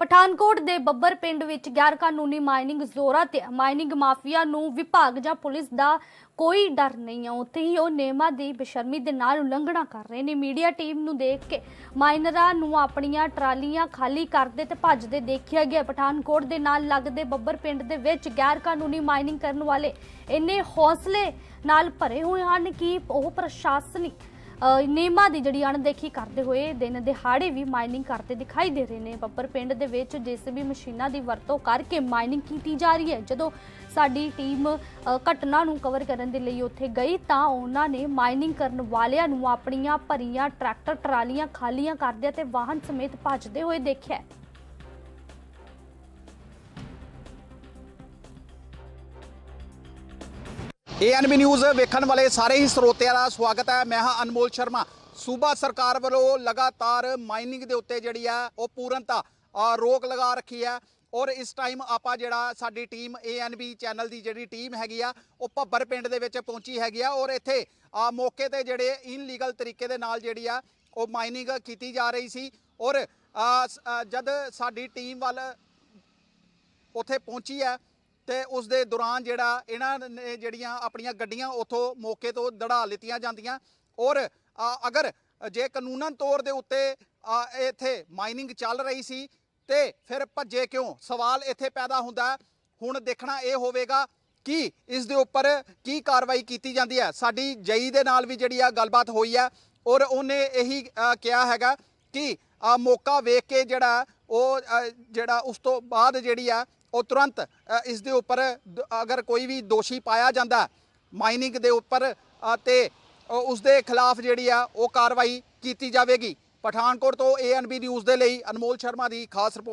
ਪਠਾਨਕੋਟ ਦੇ ਬੱਬਰ ਪਿੰਡ ਵਿੱਚ ਗੈਰ ਕਾਨੂੰਨੀ ਮਾਈਨਿੰਗ ਜ਼ੋਰਾਂ ਤੇ ਮਾਈਨਿੰਗ ਮਾਫੀਆ ਨੂੰ ਵਿਭਾਗ ਜਾਂ ਪੁਲਿਸ ਦਾ ਕੋਈ ਡਰ ਨਹੀਂ ਹੈ ਉੱਥੇ ਹੀ ਉਹ ਨਿਯਮਾਂ ਦੀ ਬੇਸ਼ਰਮੀ ਦੇ ਨਾਲ ਉਲੰਘਣਾ ਕਰ ਰਹੇ ਨੇ। ਮੀਡੀਆ ਟੀਮ ਨੂੰ ਦੇਖ ਕੇ ਮਾਈਨਰਾਂ ਨੂੰ ਆਪਣੀਆਂ ਟਰਾਲੀਆਂ ਖਾਲੀ ਕਰਦੇ ਤੇ ਭੱਜਦੇ ਦੇਖਿਆ ਗਿਆ। ਪਠਾਨਕੋਟ ਦੇ ਨਾਲ ਲੱਗਦੇ ਬੱਬਰ ਪਿੰਡ ਦੇ ਵਿੱਚ ਗੈਰ ਕਾਨੂੰਨੀ ਮਾਈਨਿੰਗ ਕਰਨ ਵਾਲੇ ਇੰਨੇ ਹੌਸਲੇ ਨਾਲ ਭਰੇ ਹੋਏ ਹਨ ਕਿ ਉਹ ਪ੍ਰਸ਼ਾਸਨਿਕ ਨਿਯਮਾਂ ਦੀ ਜਿਹੜੀ ਅਣਦੇਖੀ ਕਰਦੇ ਹੋਏ ਦਿਨ ਦਿਹਾੜੇ ਵੀ ਮਾਈਨਿੰਗ ਕਰਦੇ ਦਿਖਾਈ ਦੇ ਰਹੇ ਨੇ। ਬੱਬਰ ਪਿੰਡ ਦੇ ਵਿੱਚ ਜੀਸੀਬੀ ਮਸ਼ੀਨਾਂ ਦੀ ਵਰਤੋਂ ਕਰਕੇ ਮਾਈਨਿੰਗ ਕੀਤੀ ਜਾ ਰਹੀ ਹੈ, ਜਦੋਂ ਸਾਡੀ ਟੀਮ ਘਟਨਾ ਨੂੰ ਕਵਰ ਕਰਨ ਦੇ ਲਈ ਉੱਥੇ ਗਈ ਤਾਂ ਉਹਨਾਂ ਨੇ ਮਾਈਨਿੰਗ ਕਰਨ ਵਾਲਿਆਂ ਨੂੰ ਆਪਣੀਆਂ ਭਰੀਆਂ ਟਰੈਕਟਰ, ਟਰਾਲੀਆਂ ਖਾਲੀਆਂ ਕਰਦੇ ਅਤੇ ਵਾਹਨ ਸਮੇਤ ਭੱਜਦੇ ਹੋਏ ਦੇਖਿਆ। ਏਐਨਬੀ ਨਿਊਜ਼ ਵੇਖਣ ਵਾਲੇ ਸਾਰੇ ਹੀ ਸਰੋਤਿਆਂ ਦਾ ਸਵਾਗਤ ਹੈ। ਮੈਂ ਹਾਂ ਅਨਮੋਲ ਸ਼ਰਮਾ। ਸੂਬਾ ਸਰਕਾਰ ਵੱਲੋਂ ਲਗਾਤਾਰ ਮਾਈਨਿੰਗ ਦੇ ਉੱਤੇ ਜਿਹੜੀ ਆ ਉਹ ਪੂਰਨਤਾ ਰੋਕ ਲਗਾ ਰੱਖੀ ਹੈ। ਔਰ ਇਸ ਟਾਈਮ ਆਪਾਂ ਜਿਹੜਾ ਸਾਡੀ ਟੀਮ ਏਐਨਬੀ ਚੈਨਲ ਦੀ ਜਿਹੜੀ ਟੀਮ ਹੈਗੀ ਆ ਉਹ ਭੱਬਰ ਪਿੰਡ ਦੇ ਵਿੱਚ ਪਹੁੰਚੀ ਹੈਗੀ ਆ। ਔਰ ਇੱਥੇ ਅ, ਮੌਕੇ ਤੇ ਜਿਹੜੇ ਇਨਲੀਗਲ ਤਰੀਕੇ ਦੇ ਨਾਲ ਜਿਹੜੀ ਆ ਉਹ ਮਾਈਨਿੰਗ ਕੀਤੀ ਜਾ ਰਹੀ ਸੀ। ਔਰ ਜਦ ਸਾਡੀ ਟੀਮ ਵੱਲ ਉੱਥੇ ਪਹੁੰਚੀ ਹੈ ਤੇ ਉਸ ਦੇ ਦੌਰਾਨ ਜਿਹੜਾ ਇਹਨਾਂ ਨੇ ਜਿਹੜੀਆਂ ਆਪਣੀਆਂ ਗੱਡੀਆਂ ਉਥੋਂ ਮੌਕੇ ਤੋਂ ਦੜਾ ਲਿੱਤੀਆਂ ਜਾਂਦੀਆਂ। ਔਰ ਅਗਰ ਜੇ ਕਾਨੂੰਨਨ ਤੌਰ ਦੇ ਉੱਤੇ ਇੱਥੇ ਮਾਈਨਿੰਗ ਚੱਲ ਰਹੀ ਸੀ, ਤੇ ਫਿਰ ਭੱਜੇ ਕਿਉਂ? ਸਵਾਲ ਇੱਥੇ ਪੈਦਾ ਹੁੰਦਾ ਹੁਣ ਦੇਖਣਾ ਇਹ ਹੋਵੇਗਾ ਕਿ ਇਸ ਦੇ ਉੱਪਰ ਕੀ ਕਾਰਵਾਈ ਕੀਤੀ ਜਾਂਦੀ ਹੈ। ਸਾਡੀ ਜਈ ਦੇ ਨਾਲ ਵੀ ਜਿਹੜੀ ਆ ਗੱਲਬਾਤ ਹੋਈ ਹੈ। ਔਰ ਉਹਨੇ ਇਹੀ ਕਿਹਾ ਹੈਗਾ ਕਿ ਮੌਕਾ ਵੇਖ ਕੇ ਜਿਹੜਾ ਉਹ ਜਿਹੜਾ ਉਸ ਤੋਂ ਬਾਅਦ ਜਿਹੜੀ ਆ ਉਹ ਤੁਰੰਤ ਇਸ ਦੇ ਉੱਪਰ ਦ- ਅਗਰ ਕੋਈ ਵੀ ਦੋਸ਼ੀ ਪਾਇਆ ਜਾਂਦਾ ਮਾਈਨਿੰਗ ਦੇ ਉੱਪਰ ਅ, ਤੇ ਉਸ ਦੇ ਖਿਲਾਫ ਜਿਹੜੀ ਆ ਉਹ ਕਾਰਵਾਈ ਕੀਤੀ ਜਾਵੇਗੀ। ਪਠਾਨਕੋਟ ਤੋਂ ਏਐਨਬੀ ਨਿਊਜ਼ ਦੇ ਲਈ ਅਨਮੋਲ ਸ਼ਰਮਾ ਦੀ ਖਾਸ ਰਿਪੋਰਟ